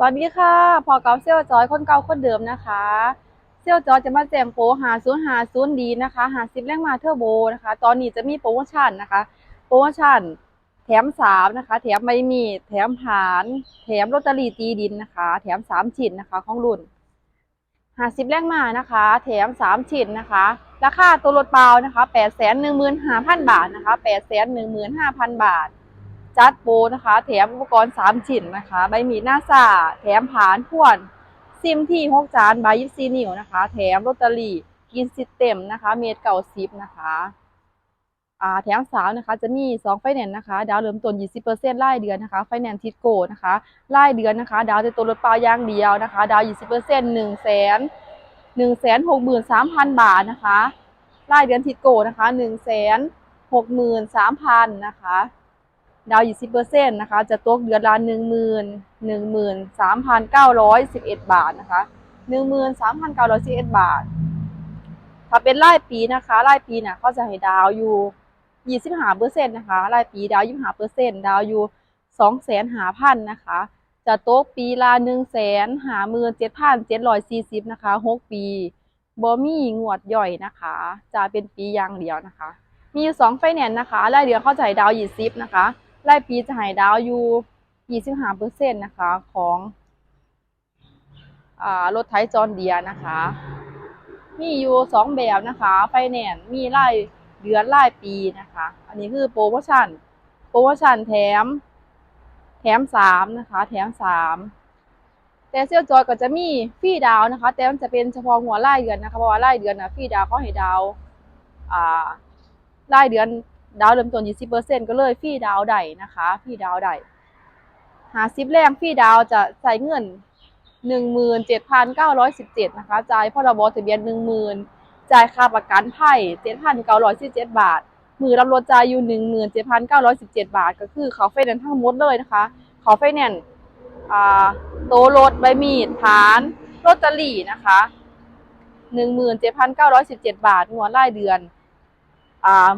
สวัสดีค่ะ พอเก่าเซี่ยวจอยคนเก่าคนเดิมนะคะ เซี่ยวจอยจะมาแจ้งโปรหาศูนย์หาศูนย์ดีนะคะหาสิบแรงมาเทอร์โบนะคะ ตอนนี้จะมีโปรโมชั่นนะคะ โปรโมชั่น แถมสามนะคะ แถมใบมีดแถมผาน แถมลอตเตอรี่ตีดินนะคะ แถมสามชิ้นนะคะของรุ่นหาสิบแรงมานะคะ แถมสามชิ้นนะคะ ราคาตัวรถเปล่านะคะแปดแสนหนึ่งหมื่นห้าพันบาทนะคะแปดแสนหนึ่งหมื่นห้าพันบาท จัดโปนะคะ แถมอุปกรณ์ 3 ชิ้นนะคะ ใบมีหน้าซาแถมผานพ่วนซิมที่6จานใบยิบซีนิ้วนะคะ แถมลอตเตอรี่กินซิเต็มนะคะ เมตรเก่าซิปนะคะอ่าแถมสาวนะคะจะมี2ไฟแนนซ์นะคะ ดาวเริ่มต้น 20%รายเดือนนะคะ ไฟแนนซ์ทิดโกนะคะรายเดือนนะคะ ดาวจะตัวรถเปล่าย่างเดียวนะคะ ดาว 20% 1แสน1แสน63,000 บาทนะคะรายเดือนทิดโกนะคะ1แสน63,000นะคะ ดาวอยู่สิบเปอร์เซ็นต์นะคะ จะตกเดือนละหนึ่งหมื่นหนึ่งหมื่นสามพันเก้าร้อยสิบเอ็ดบาทนะคะหนึ่งหมื่นสามพันเก้าร้อยสิบเอ็ดบาท ถ้าเป็นรายปีนะคะรายปีน่ะเขาจะให้ดาวอยู่ยี่สิบห้าเปอร์เซ็นต์นะคะรายปีดาวยี่สิบห้าเปอร์เซ็นต์ดาวอยู่สองแสนห้าพันนะคะ จะตกปีละหนึ่งแสนห้าหมื่นเจ็ดพันเจ็ดร้อยสี่สิบนะคะหกปีบ่มีงวดย่อยนะคะ จะเป็นปีอย่างเดียวนะคะ มีอยู่สองไฟแนนซ์นะคะรายเดือนเขาจะให้ดาวยี่สิบนะคะ รายปีจะให้ดาวอยู่25เปอร์เซ็นต์นะคะของอ่ารถไถจอนเดียนะคะ มีอยู่สองแบบนะคะไฟแนนซ์มีรายเดือนรายปีนะคะ อันนี้คือโปรโมชั่นโปรโมชั่นแถม แถมสามนะคะ แถมสามแต่เซี่ยวจอยก็จะมีฟรีดาวนะคะ แต่มันจะเป็นเฉพาะหัวรายเดือนนะคะเพราะว่ารายเดือนนะฟรีดาวเขาให้ดาวอ่ารายเดือน ดาวเริ่มต้น20%ก็เลยฟรีดาวได้นะคะฟรีดาวได้หาซิปแรงฟรีดาวจะใส่เงิน17,917นะคะจ่ายพรบทะเบียน10,000จ่ายค่าประกันภัย7,917บาท มือรับรถจ่ายอยู่17,917บาท ก็คือเขาไฟแนนซ์ทั้งหมดเลยนะคะเขาไฟแนนซ์โตรถใบมีดฐานลอตเตอรี่นะคะ17,917บาทงวดรายเดือนอ่า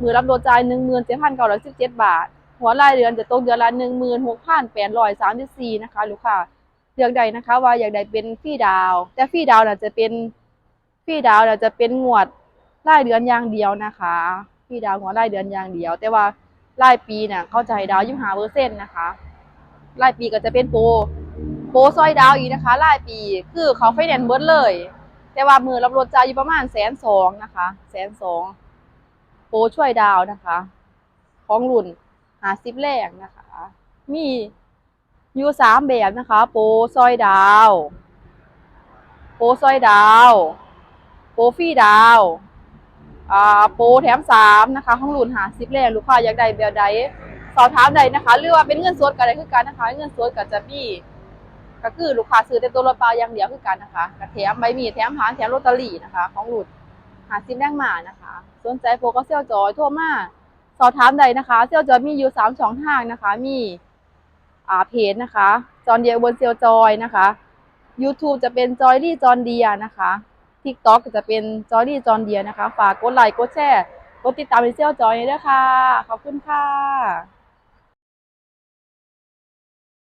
มือรับโดนจ่ายหนึ่งหมื่นเจ็ดพันเก้าร้อยสิบเจ็ดบาท หัวรายเดือนจะตกเดือนละหนึ่งหมื่นหกพันแปดร้อยสามสิบสี่นะคะลูกค้าเลือกใดนะคะ ว่าอยากได้เป็นฟรีดาว แต่ฟรีดาวน่ะจะเป็นฟรีดาวน่ะจะเป็นงวดรายเดือนอย่างเดียวนะคะฟรีดาวหัวรายเดือนอย่างเดียว แต่ว่ารายปีน่ะเขาจะให้ดาวยี่ห้าเปอร์เซ็นต์นะคะรายปีก็จะเป็นโปรโปรซอยดาวอีกนะคะรายปีคือเขาไฟแนนซ์เบิร์ดเลย แต่ว่ามือรับรถจ่ายอยู่ประมาณแสนสองนะคะแสนสอง โปรช่วยดาวนะคะ ของรุ่นหาซิปแรกนะคะ มีอยู่สามแบบนะคะ โปรซอยดาว โปรซอยดาว โปรฟรีดาวอ่าโปรแถมสามนะคะของรุ่นหาซิปแรกลูกค้าอยากได้แบบใดสอบถามใดนะคะหรือว่าเป็นเงินสดก็ได้คือกันนะคะเงินสดก็จะมีก็คือลูกค้าซื้อแต่ตัวรถเปล่าอย่างเดียวคือกันนะคะก็แถมใบมีดแถมผานแถมลอตเตอรี่นะคะ ของรุ่นาซิมแรงมานะคะ สนใจโปรก็เซี่ยวจอยโทรมาสอบถามใดนะคะ เซี่ยวจอยมีอยู่สามช่องทางนะคะ มีอ่าเพจนะคะ จอนเดียบนเซี่ยวจอยนะคะ YouTube จะเป็นจอยลี่จอนเดียนะคะ TikTok ก็จะเป็นจอยลี่จอนเดียนะคะ ฝากกดไลค์กดแชร์กดติดตามในเซี่ยวจอยด้วยค่ะ ขอบคุณค่ะ